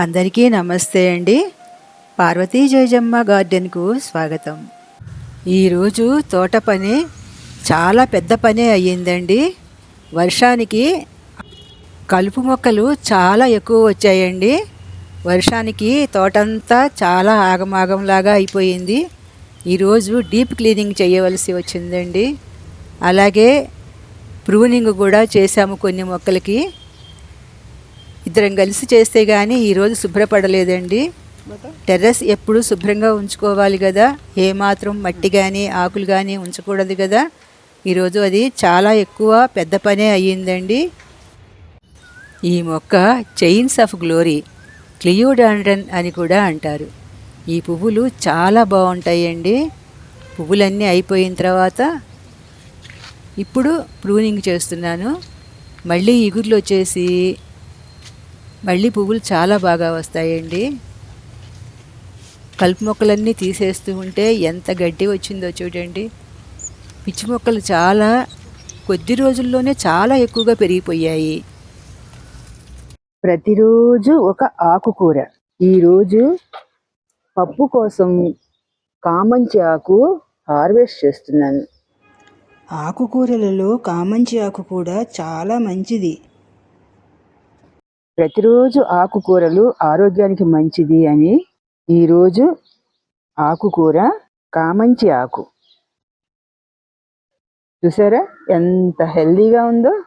అందరికీ నమస్తే అండి. పార్వతీ జయజమ్మ గార్డెన్కు స్వాగతం. ఈరోజు తోట పని చాలా పెద్ద పనే అయ్యిందండి. వర్షానికి కలుపు మొక్కలు చాలా ఎక్కువ వచ్చాయండి. వర్షానికి తోటంతా చాలా ఆగమాగంలాగా అయిపోయింది. ఈరోజు డీప్ క్లీనింగ్ చేయవలసి వచ్చిందండి. అలాగే ప్రూనింగ్ కూడా చేశాము కొన్ని మొక్కలకి. ఇద్దరం కలిసి చేస్తే కానీ ఈరోజు శుభ్రపడలేదండి. టెర్రస్ ఎప్పుడు శుభ్రంగా ఉంచుకోవాలి కదా ఏమాత్రం మట్టి కానీ ఆకులు కానీ ఉంచకూడదు కదా ఈరోజు అది చాలా ఎక్కువ పెద్ద పనే అయ్యిందండి. ఈ మొక్క చైన్స్ ఆఫ్ గ్లోరీ క్లియోడాండ్రన్ అని కూడా అంటారు. ఈ పువ్వులు చాలా బాగుంటాయండి. పువ్వులన్నీ అయిపోయిన తర్వాత ఇప్పుడు ప్రూనింగ్ చేస్తున్నాను. మళ్ళీ ఇగుర్లు వచ్చేసి మళ్ళీ పువ్వులు చాలా బాగా వస్తాయండి. కలుపు మొక్కలన్నీ తీసేస్తూ ఉంటే ఎంత గడ్డి వచ్చిందో చూడండి. పిచ్చి మొక్కలు చాలా కొద్ది రోజుల్లోనే చాలా ఎక్కువగా పెరిగిపోయాయి. ప్రతిరోజు ఒక ఆకుకూర. ఈరోజు పప్పు కోసం కామంచి ఆకు హార్వెస్ట్ చేస్తున్నాను. ఆకుకూరలలో కామంచి ఆకు కూడా చాలా మంచిది. ప్రతిరోజు ఆకుకూరలు ఆరోగ్యానికి మంచిది అని ఈరోజు ఆకుకూర కామంచి ఆకు. చూసారా? ఎంత హెల్దీగా ఉందో?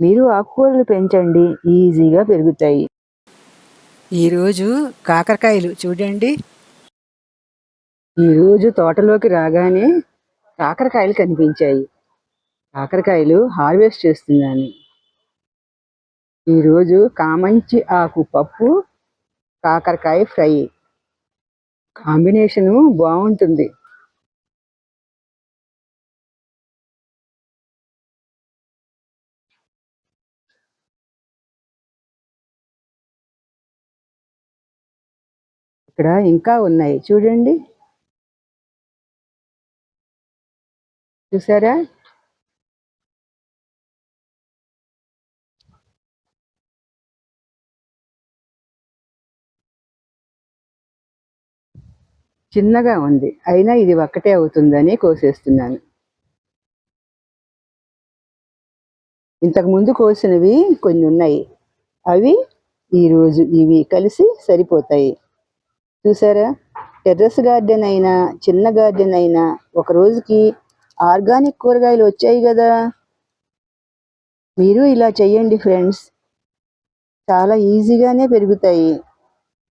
మీరు ఆకుకూరలు పెంచండి ఈజీగా పెరుగుతాయి. ఈరోజు కాకరకాయలు చూడండి. ఈరోజు తోటలోకి రాగానే కాకరకాయలు కనిపించాయి. కాకరకాయలు హార్వెస్ట్ చేస్తున్నాను. ఈరోజు కామంచి ఆకు పప్పు కాకరకాయ ఫ్రై. కాంబినేషను బాగుంటుంది ఇక్కడ ఇంకా ఉన్నాయి. చూడండి. చూసారా? చిన్నగా ఉంది. అయినా ఇది ఒక్కటే అవుతుందని కోసేస్తున్నాను. ఇంతకుముందు కోసినవి కొన్ని ఉన్నాయి. అవి ఈరోజు ఇవి కలిసి సరిపోతాయి. చూసారా? టెర్రస్ గార్డెన్ అయినా చిన్న గార్డెన్ అయినా ఒక రోజుకి ఆర్గానిక్ కూరగాయలు వచ్చాయి కదా? మీరు ఇలా చేయండి ఫ్రెండ్స్. చాలా ఈజీగానే పెరుగుతాయి.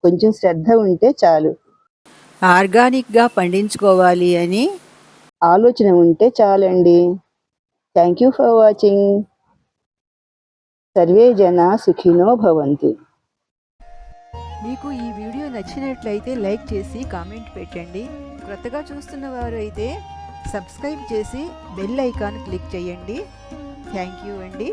కొంచెం శ్రద్ధ ఉంటే చాలు. ఆర్గానిక్గా పండించుకోవాలి అని? ఆలోచన ఉంటే చాలండి. థ్యాంక్ యూ ఫర్ వాచింగ్ సర్వే జన సుఖినో భవంతు. మీకు ఈ వీడియో నచ్చినట్లయితే లైక్ చేసి కామెంట్ పెట్టండి. క్రొత్తగా చూస్తున్న వారు అయితే సబ్స్క్రైబ్ చేసి బెల్ ఐకాన్ క్లిక్ చేయండి. థ్యాంక్ యూ అండి.